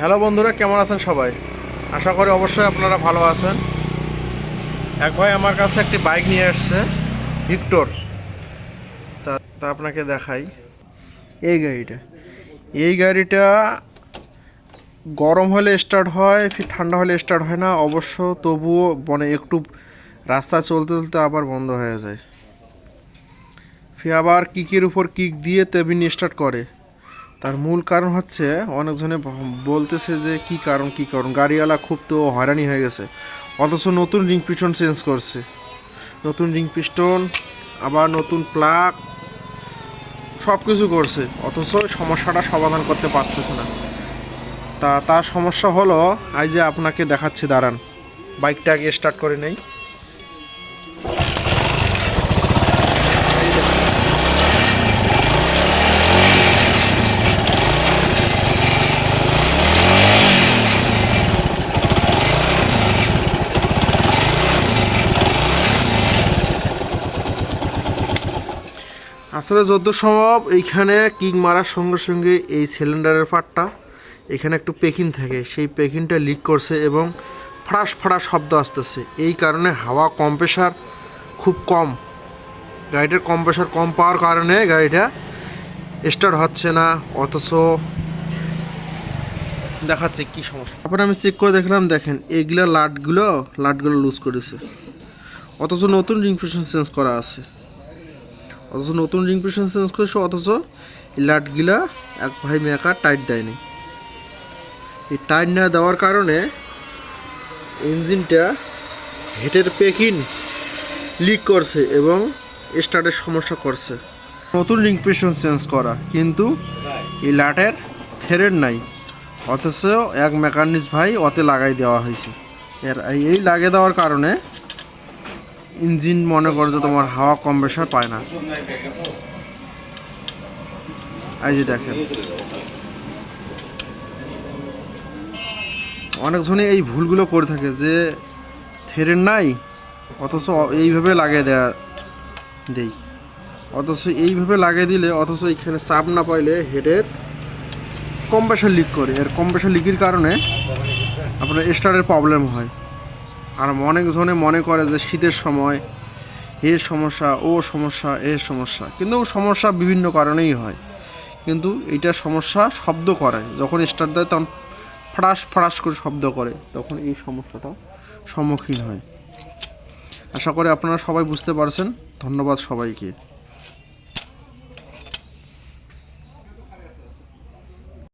Hello বন্ধুরা, কেমন আছেন সবাই? আশা করি অবশ্যই আপনারা ভালো আছেন। এক ভাই আমার কাছে একটি বাইক নিয়ে আসছে ভিক্টর। তা তা আপনাকে দেখাই। এই গাড়িটা। এই গাড়িটা গরম হলে স্টার্ট হয় ফির ঠান্ডা হলে স্টার্ট হয় না। অবশ্য তবুও মানে একটু রাস্তা চলতে চলতে আবার বন্ধ হয়ে যায়। ফির আবার কিকের উপর কিক দিয়ে তেবিন স্টার্ট করে। তার মূল কারণ হচ্ছে অনেকজনে বলতেছে যে কি কারণ কি কারণ। গাড়িওয়ালা খুব তো হয়রানি হয়ে গেছে। অথচ নতুন রিং পিস্টন চেঞ্জ করছে। নতুন রিং পিস্টন, আবার নতুন প্লাগ সব কিছু করছে। অথচ সমস্যাটা সমাধান করতে পারতেছে না। তা, তার সমস্যা হলো আজ যে আপনাকে দেখাচ্ছি, দাঁড়ান। বাইকটা আগে স্টার্ট করে নেই। আসলে যত সম্ভব, এইখানে কিক মারার সঙ্গে সঙ্গে এই সিলিন্ডারের পার্টটা এখানে একটু পেকিং থাকে। সেই পেকিংটা লিক করছে এবং ফড়াস ফড়াস শব্দ আসতেছে। এই কারণে হাওয়া কম্প্রেসার খুব কম। গাড়িটার কম্প্রেসার কম পাওয়ার কারণে গাড়িটা স্টার্ট হচ্ছে না, অথচ দেখাচ্ছে কি সমস্যা। তারপরে আমি চেক করে দেখলাম, দেখেন, এইগুলো লাটগুলো লাটগুলো লুজ করেছে। অথচ নতুন রিং চেঞ্জ করা আছে। অথচ নতুন রিং পিস্টন চেঞ্জ করেছে, অথচ এই লাটগুলা এক ভাই মেকার টাইট দেয়নি। এই টাইট না দেওয়ার কারণে ইঞ্জিনটা হেটের পেকিন লিক করছে এবং স্টার্টের সমস্যা করছে। নতুন রিং পিস্টন চেঞ্জ করা, কিন্তু এই লাটের থ্রেড নাই, অথচ এক মেকানিস ভাই অতে লাগাই দেওয়া হয়েছে। এর এই লাগিয়ে দেওয়ার কারণে ইঞ্জিন মনে করো যে তোমার হাওয়া কম কম্প্রেসার পায় না। এই যে দেখেন। অনেকজনে এই ভুলগুলো করে থাকে যে থেরেন নাই, অথচ এইভাবে লাগিয়ে দেয়া দেই। অথচ এইভাবে লাগিয়ে দিলে, অথচ এইখানে চাপ না পাইলে হেডের কম্প্রেসার লিক করে। এর কম্প্রেসার লিকের কারণে আপনার স্টারের প্রবলেম হয়। আর অনেক জনে মনে করে যে শীতের সময় এ সমস্যা, ও সমস্যা, এ সমস্যা। কিন্তু সমস্যা বিভিন্ন কারণেই হয়। কিন্তু এটা সমস্যা শব্দ করে। যখন স্টার্ট দেয় তখন ফ্রাস ফ্রাস করে শব্দ করে। তখন এই সমস্যাটা সম্মুখীন হয়। আশা করি আপনারা সবাই বুঝতে পারছেন। ধন্যবাদ সবাইকে।